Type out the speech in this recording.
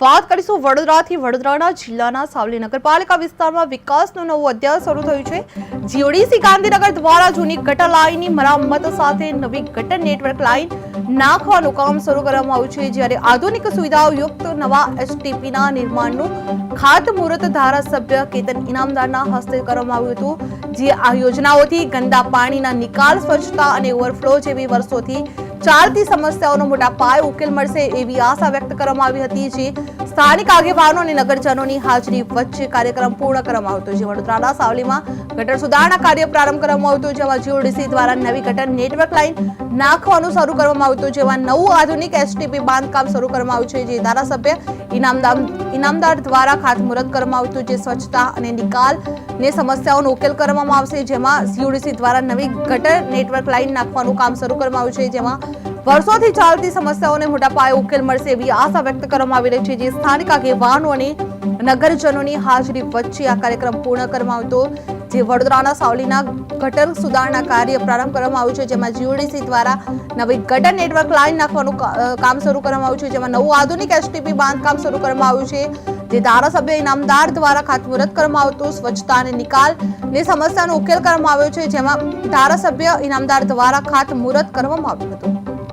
વાત કરીશું વડોદરાથી. વડોદરાના જિલ્લાના સાવલી નગરપાલિકા વિસ્તારમાં વિકાસનું નવું અધ્યાય શરૂ થયું છે. જીઓડીસી ગાંધીનગર દ્વારા જૂની ગટર લાઇનની મરામત સાથે નવી ગટર નેટવર્ક લાઇન નાખવાનું કામ શરૂ કરવામાં આવ્યું છે. જ્યારે આધુનિક સુવિધાઓ યુક્ત નવા એસટીપીના નિર્માણનું ખાતમુહૂર્ત ધારાસભ્ય કેતન ઇનામદારના હસ્તે કરવામાં આવ્યું હતું. જે આ યોજનાઓથી ગંદા પાણીના નિકાલ, સ્વચ્છતા અને ઓવરફ્લો જેવી વર્ષોથી ચાલતી સમસ્યાઓનો મોટા પાયે ઉકેલ મળશે એવી આશા વ્યક્ત કરવામાં આવી હતી, જે સ્થાનિક આગેવાનો અને નગરજનોની હાજરી વચ્ચે કાર્યક્રમ પૂર્ણ કરવામાં આવ્યો હતો. જે વડોદરાના સાવલીમાં ગટર સુધારણા કાર્ય પ્રારંભ કરવામાં આવ્યો હતો, જેમાં જીઓડીસી દ્વારા નવી ગટર નેટવર્ક લાઇન નાખવાનું શરૂ કરવામાં આવ્યું હતું, જેમાં નવું આધુનિક એસટીપી બાંધકામ શરૂ કરવામાં આવ્યું છે, જે ધારાસભ્ય ઇનામદાર ઇનામદાર દ્વારા ખાતમુહૂર્ત કરવામાં આવ્યું હતું, જે સ્વચ્છતા અને નિકાલ ને સમસ્યાઓનો ઉકેલ કરવામાં આવશે, જેમાં જીઓડીસી દ્વારા નવી ગટર નેટવર્ક લાઇન નાખવાનું કામ શરૂ કરવામાં આવ્યું છે, જેમાં વર્ષોથી ચાલતી સમસ્યાઓને મોટા પાયે ઉકેલ મળશે એવી આશા વ્યક્ત કરવામાં આવી રહી છે, જે સ્થાનિક આગેવાનો અને નગરજનોની હાજરી વચ્ચે આ કાર્યક્રમ પૂર્ણ કરવામાં આવ્યો જે વડોદરાના સાવલીના ગટર સુધારણા કાર્ય પ્રારંભ કરવામાં આવ્યું છે, જેમાં જીઓડીસી દ્વારા નવી ગટર નેટવર્ક લાઇન નાખવાનું કામ શરૂ કરવામાં આવ્યું છે, જેમાં નવું આધુનિક એસટીપી બાંધકામ શરૂ કરવામાં આવ્યું છે. જે ધારાસભ્ય ઇનામદાર દ્વારા ખાતમુહૂર્ત કરવામાં આવતું, સ્વચ્છતા અને નિકાલની સમસ્યાનો ઉકેલ કરવામાં આવ્યો છે, જેમાં ધારાસભ્ય ઇનામદાર દ્વારા ખાતમુહૂર્ત કરવામાં આવ્યું હતું.